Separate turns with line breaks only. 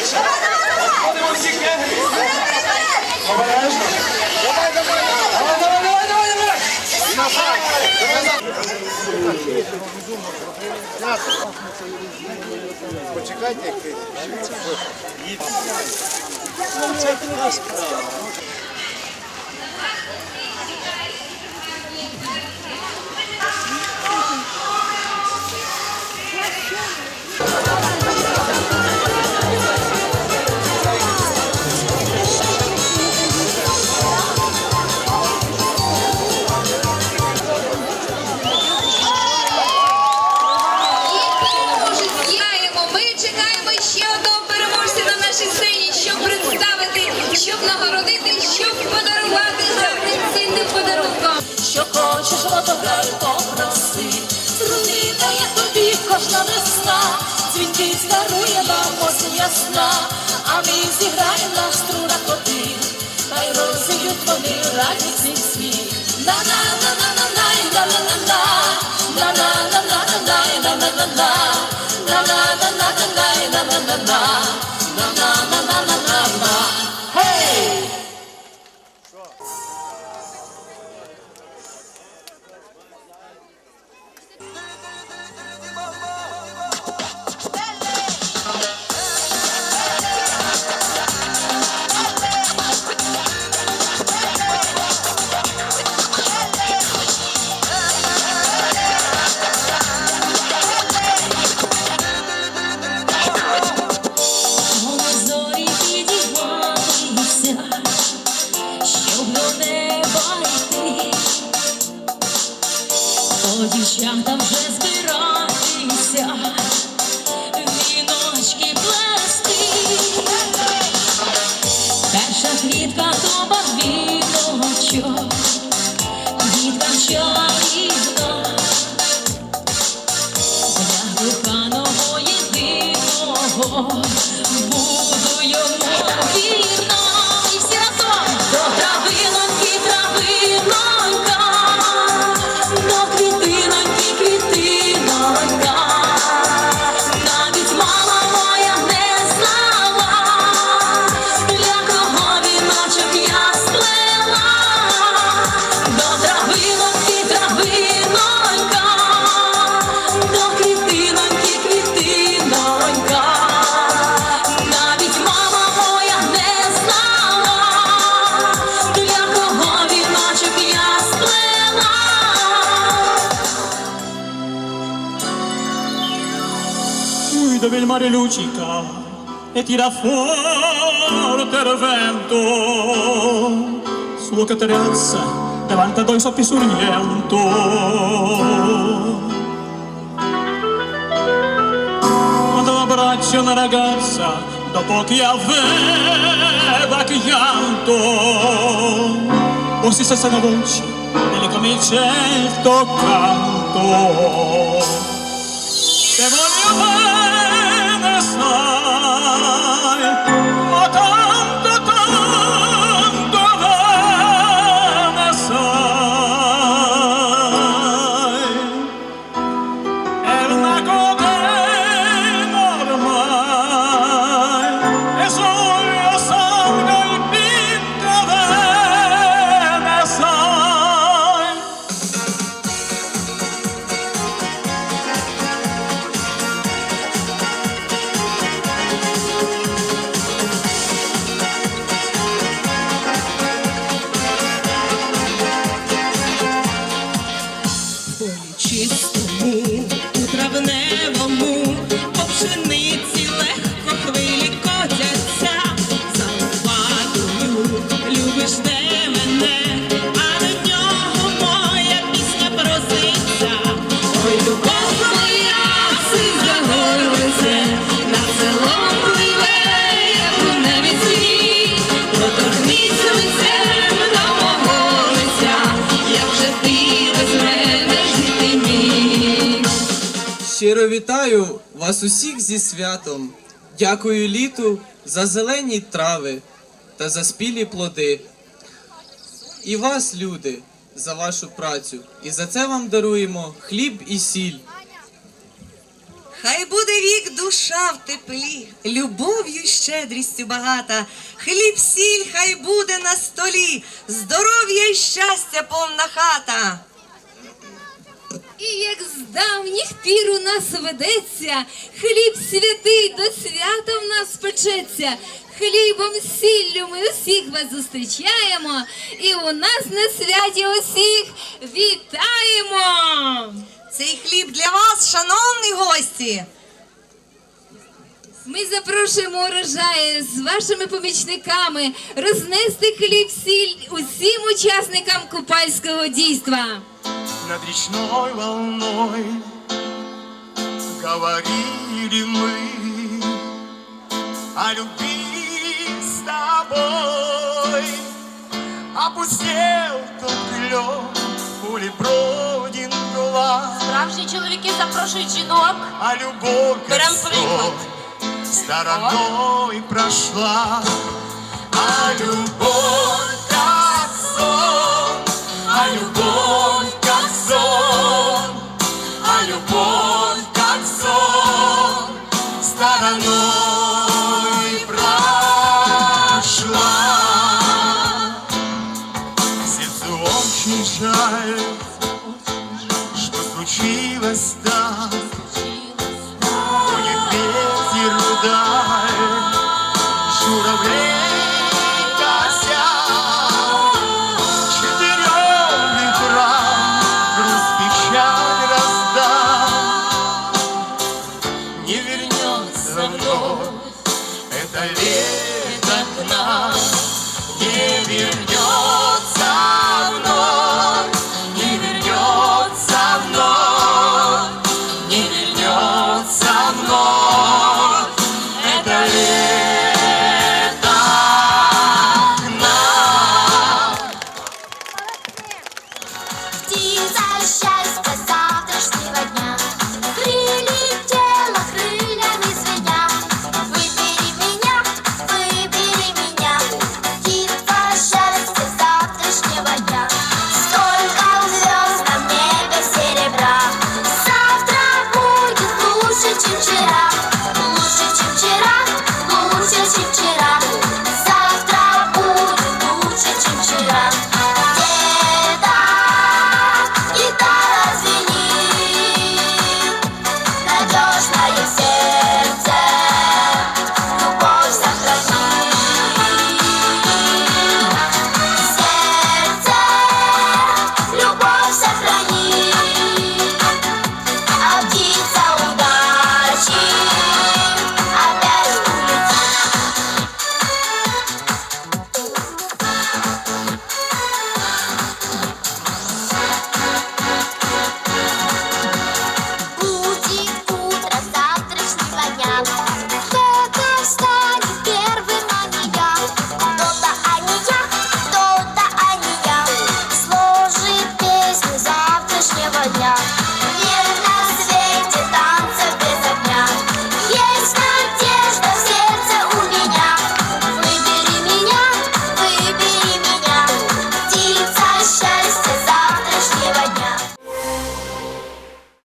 Обходимо всі кегри. Обережно. Давай, давай, давай, давай, давай, давай, давай.
Назад. Давай назад. Почекайте, як ти. Їдь. Це ти розправа.
що хочеш, водограю попроси. Труди дає тобі кожна весна, Цвіти старує нам осінь ясна, а ми зіграємо на струнах один, Хай розіб'ють вони радісний світ. На-на-на-на-на-най, на-на-на-на, на-на-на-на-най,
на-на-на-на. dove il mare luccica e tira forte il vento. Suo che terrazza davanti a doi soppi sorriento quando abbraccio una ragazza dopo che aveva chianto o si stessa una voce nelle camicette canto te voglio bene.
Vay,
vatan вітаю вас усіх зі святом. Дякую літу за зелені трави та за спілі плоди. І вас, люди, за вашу працю. І за це вам даруємо хліб і сіль.
Хай буде вік душа в теплі, любов'ю, щедрістю багата. Хліб, сіль, хай буде на столі, здоров'я і щастя повна хата.
Як з давніх пір у нас ведеться, хліб святий до свята в нас печеться. Хлібом сіллю ми усіх вас зустрічаємо, і у нас на святі усіх вітаємо!
Цей хліб для вас, шановні гості.
Ми запрошуємо урожаї з вашими помічниками рознести хліб сіль усім учасникам купальського дійства.
Над речной волной Говорили мы О любви с тобой Опустел тот клен Пули бродин глаз
Справжні чоловіки запрошують жінок.
А любовь как
Берем
сон
приклад.
Стороной прошла А любовь любовь как сон Стороной вернется вновь это лето к нам, не вернется